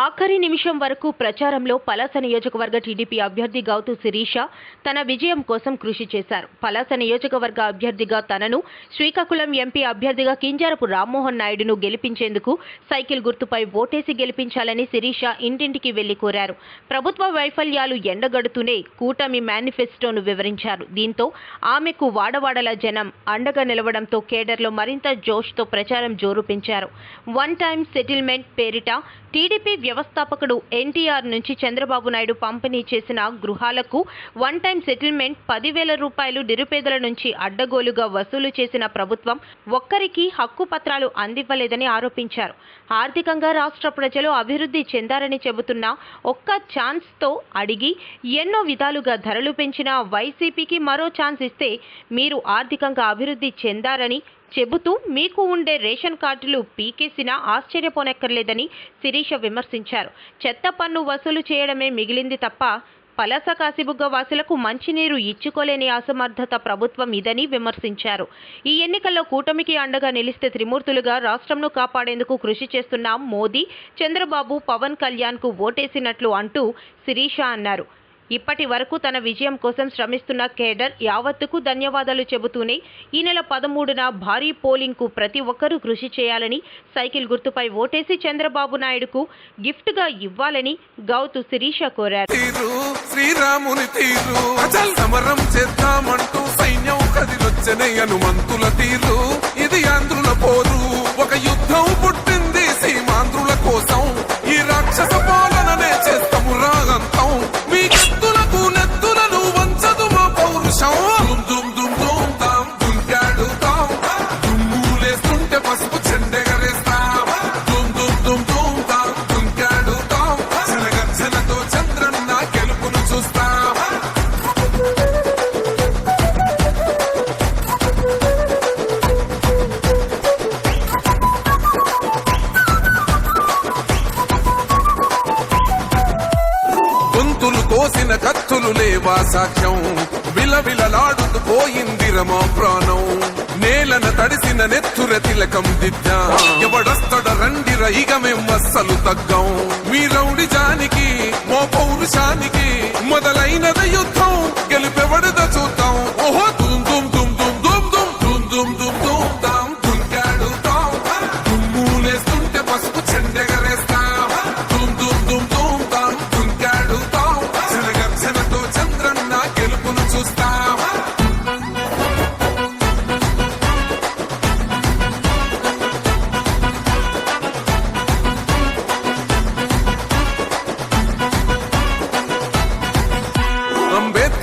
ఆఖరి నిమిషం వరకు ప్రచారంలో పలాస నియోజకవర్గ టీడీపీ అభ్యర్థి గౌతు శిరీష తన విజయం కోసం కృషి చేశారు. పలాస నియోజకవర్గ అభ్యర్థిగా తనను శ్రీకాకుళం ఎంపీ అభ్యర్థిగా కింజారపు రామ్మోహన్ నాయుడును గెలిపించేందుకు సైకిల్ గుర్తుపై ఓటేసి గెలిపించాలని శిరీష ఇంటింటికి వెళ్ళి కోరారు. ప్రభుత్వ వైఫల్యాలు ఎండగడుతూనే కూటమి మేనిఫెస్టోను వివరించారు. దీంతో ఆమెకు వాడవాడల జనం అండగా నిలవడంతో కేడర్లో మరింత జోష్తో ప్రచారం జోరు పెంచారు వన్ టైం సెటిల్మెంట్ పేరిట టీడీపీ వ్యవస్థాపకుడు ఎన్టీఆర్ నుంచి చంద్రబాబు నాయుడు పంపిణీ చేసిన గృహాలకు వన్ టైం సెటిల్మెంట్ పదివేల రూపాయలు నిరుపేదల నుంచి అడ్డగోలుగా వసూలు చేసిన ప్రభుత్వం ఒక్కరికి హక్కు పత్రాలు అందివ్వలేదని ఆరోపించారు. ఆర్థికంగా రాష్ట్ర ప్రజలు అభివృద్ధి చెందారని చెబుతున్న ఒక్క ఛాన్స్తో అడిగి ఎన్నో విధాలుగా ధరలు పెంచిన వైసీపీకి మరో ఛాన్స్ ఇస్తే మీరు ఆర్థికంగా అభివృద్ధి చెందారని చెబుతూ మీకు ఉండే రేషన్ కార్డులు పీకేసినా ఆశ్చర్యపోనక్కర్లేదని శిరీష విమర్శించారు. చెత్త పన్ను వసూలు చేయడమే మిగిలింది తప్ప పలస కాసిబుగ్గ వాసులకు మంచినీరు ఇచ్చుకోలేని అసమర్థత ప్రభుత్వం ఇదని విమర్శించారు. ఈ ఎన్నికల్లో కూటమికి అండగా నిలిస్తే త్రిమూర్తులుగా రాష్ట్రంను కాపాడేందుకు కృషి చేస్తున్న మోదీ చంద్రబాబు పవన్ కళ్యాణ్కు ఓటేసినట్లు అంటూ శిరీష అన్నారు. ఇప్పటి వరకు తన విజయం కోసం శ్రమిస్తున్న కేడర్ యావత్తుకు ధన్యవాదాలు చెబుతూనే ఈ నెల పదమూడున భారీ పోలింగ్కు ప్రతి ఒక్కరూ కృషి చేయాలని సైకిల్ గుర్తుపై ఓటేసి చంద్రబాబు నాయుడుకు గిఫ్ట్గా ఇవ్వాలని గౌతు శిరీష కోరారు. శ్రీరాముని తీరు సమరం చేద్దామంటూ సైన్యం కదిలొచ్చనే హనుమంతుల తీరు. ఇది ఆంధ్రుల పోరు ఒక యుద్ధం గొంతులు కత్తులు లేవా సాక్ష్యం? విలవిలలాడుతూ పోయింది రమా ప్రాణం. నేలన తడిసిన నెత్తుర తిలకం దిద్దా. ఎవడొస్తడ రండి రైగ మేమస్సలు తగ్గం. మీ రౌడి జానికి మో పౌరుషానికి మొదలైనది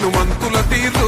హనుమంతుల తీరు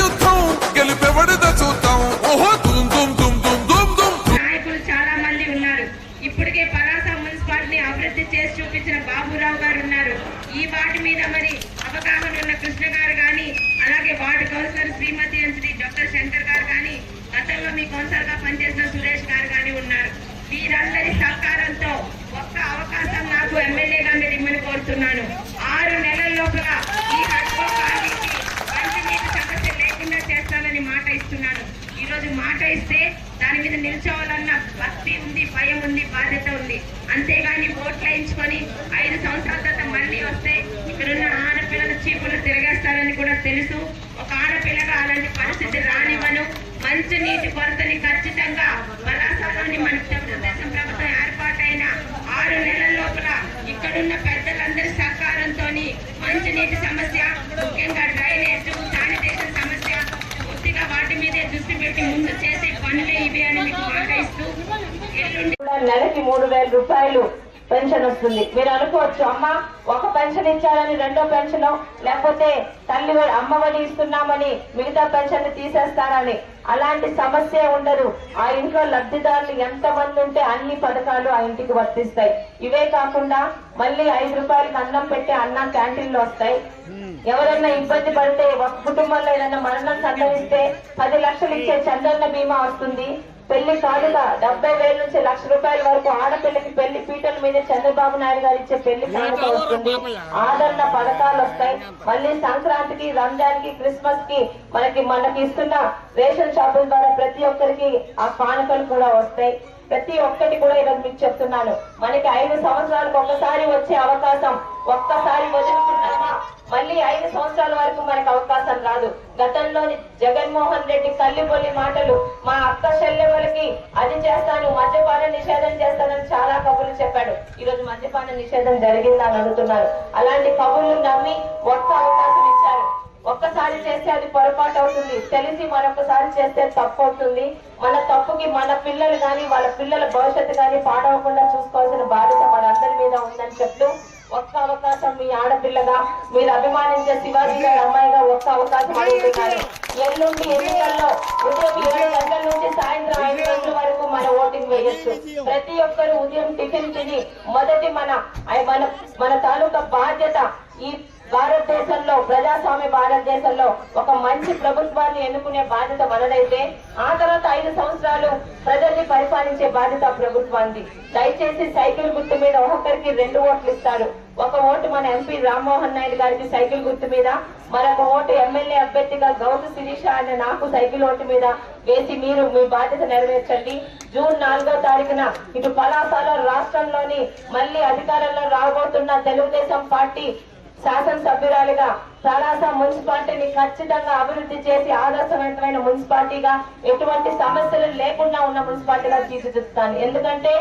మీ కౌన్సిలర్గా పనిచేసిన సురేష్ గారు కానీ ఉన్నారు. వీరందరి సహకారంతో ఒక్క అవకాశం నాకు ఎమ్మెల్యేగా మీరు ఇమ్మని కోరుతున్నాను. ఆరు నెలల లోపల ఈ హడ్కో కాలనీకి మంచినీటి సమస్య లేకుండా చేస్తానని మాట ఇస్తున్నాను. ఈ రోజు మాట ఇస్తే దాని మీద నిల్చోవాలన్న భక్తి ఉంది భయం ఉంది బాధ్యత ఉంది. అంతేగాని ఓట్లు వేయించుకొని ఐదు సంవత్సరాల తర్వాత మళ్ళీ వస్తే ఇక్కడున్న ఆడపిల్లల చీపులు తిరగేస్తారని కూడా తెలుసు. ఒక ఆడపిల్లగా అలాంటి పరిస్థితి రానివ్వను. మంచి నీటి కొరతని ఖచ్చితంగా పలాసలోని మన తెలుగుదేశం ప్రభుత్వం ఏర్పాటైన ఆరు నెలల లోపల ఇక్కడున్న పెద్దలందరి సహకారంతో మంచి నీటి సమస్య ముఖ్యంగా డ్రైనేజ్ శానిటేషన్ సమస్య పూర్తిగా వాటి మీదే దృష్టి పెట్టి ముందు చేసే పనులే ఇవి అని మీకు మాట నెలకి మూడు వేల రూపాయలు పెన్షన్ వస్తుంది. మీరు అనుకోవచ్చు అమ్మ ఒక పెన్షన్ ఇచ్చారని రెండో పెన్షన్ లేకపోతే తల్లి ఒడి- అమ్మ ఇస్తున్నామని మిగతా పెన్షన్ తీసేస్తారని. అలాంటి సమస్య ఉండదు. ఆ ఇంట్లో లబ్ధిదారులు ఎంత మంది ఉంటే అన్ని పథకాలు ఆ ఇంటికి వర్తిస్తాయి. ఇవే కాకుండా మళ్ళీ ఐదు రూపాయలకి అన్నం పెట్టే అన్నం క్యాంటీన్లు వస్తాయి. ఎవరైనా ఇబ్బంది పడితే ఒక కుటుంబంలో ఏదైనా మరణం సంభవిస్తే పది లక్షలు ఇచ్చే చంద్రన్న బీమా వస్తుంది. పెళ్ళి కానుక డెబ్బై వేల నుంచి లక్ష రూపాయల వరకు ఆడపిల్లకి పెళ్ళి పీటల మీద చంద్రబాబు నాయుడు గారు ఇచ్చే పెళ్ళి కానుక వస్తుంది. ఆదరణ పథకాలు వస్తాయి. మళ్ళీ సంక్రాంతికి రంజాన్కి క్రిస్మస్కి మనకి మనకి ఇస్తున్న రేషన్ షాపుల ద్వారా ప్రతి ఒక్కరికి ఆ కానుకలు కూడా వస్తాయి. ప్రతి ఒక్కటి కూడా ఈరోజు మీకు చెప్తున్నాను. మనకి ఐదు సంవత్సరాలకు ఒక్కసారి వచ్చే అవకాశం ఒక్కసారి వదులుకున్నామా? మళ్ళీ ఐదు సంవత్సరాల వరకు మనకు అవకాశం రాదు. గతంలోని జగన్మోహన్ రెడ్డి కల్లిబొల్లి మాటలు మా అక్క చెల్లెమ్మలకి అది చేస్తాను మద్యపాన నిషేధం చేస్తానని చాలా కబుర్లు చెప్పాడు. ఈ రోజు మద్యపాన నిషేధం జరిగిందని అడుగుతున్నారు. అలాంటి కబుర్లు నమ్మి ఒక్క అవకాశం ఇచ్చారు. ఒక్కసారి చేస్తే అది పొరపాటు అవుతుంది. తెలిసి మరొకసారి చేస్తే తప్పు అవుతుంది. మన తప్పుకి మన పిల్లలు కానీ వాళ్ళ పిల్లల భవిష్యత్తు కానీ పాడవకుండా చూసుకోవాల్సిన బాధ్యత మనందరి మీద ఉందని చెప్తూ ఒక్క అవకాశం మీ ఆడపిల్లగా మీరు అభిమానించే శివాజీ గారి అమ్మాయిగా ఒక్క అవకాశం అడుగుతున్నారు ఎల్లుండి ఎన్నికల్లో ఉదయం ఏడు గంటల నుంచి సాయంత్రం ఐదు గంటల వరకు మన ఓటింగ్ వేయొచ్చు. ప్రతి ఒక్కరు ఉదయం టిఫిన్ తిని మొదటి మన మన మన తాలూకా బాధ్యత ఈ భారతదేశంలో ప్రజాస్వామ్య భారతదేశంలో ఒక మంచి ప్రభుత్వాన్ని ఎన్నుకునే బాధ్యత మనదైతే ఆ తర్వాత ఐదు సంవత్సరాలు ప్రజల్ని పరిపాలించే బాధ్యత ప్రభుత్వానికి దయచేసి సైకిల్ గుర్తు మీద ఒక్కొక్కరికి రెండు ఓట్లు ఇస్తారు. ఒక ఓటు మన ఎంపీ రామ్మోహన్ నాయుడు గారికి సైకిల్ గుర్తు మీద మరొక ఓటు ఎమ్మెల్యే అభ్యర్థిగా గౌతు శిరీష అనే నాకు సైకిల్ ఓటు మీద వేసి మీరు మీ బాధ్యత నెరవేర్చండి. జూన్ నాలుగో తారీఖున ఇటు పలాసలో రాష్ట్రంలోని మళ్ళీ అధికారంలో రాబోతున్న తెలుగుదేశం పార్టీ శాసనసభ్యురాలుగా పలాస మున్సిపాలిటీని ఖచ్చితంగా అభివృద్ధి చేసి ఆదర్శవంతమైన మున్సిపాలిటీగా ఎటువంటి సమస్యలు లేకుండా ఉన్న మున్సిపాలిటీగా తీర్చిదిద్దుతాను. ఎందుకంటే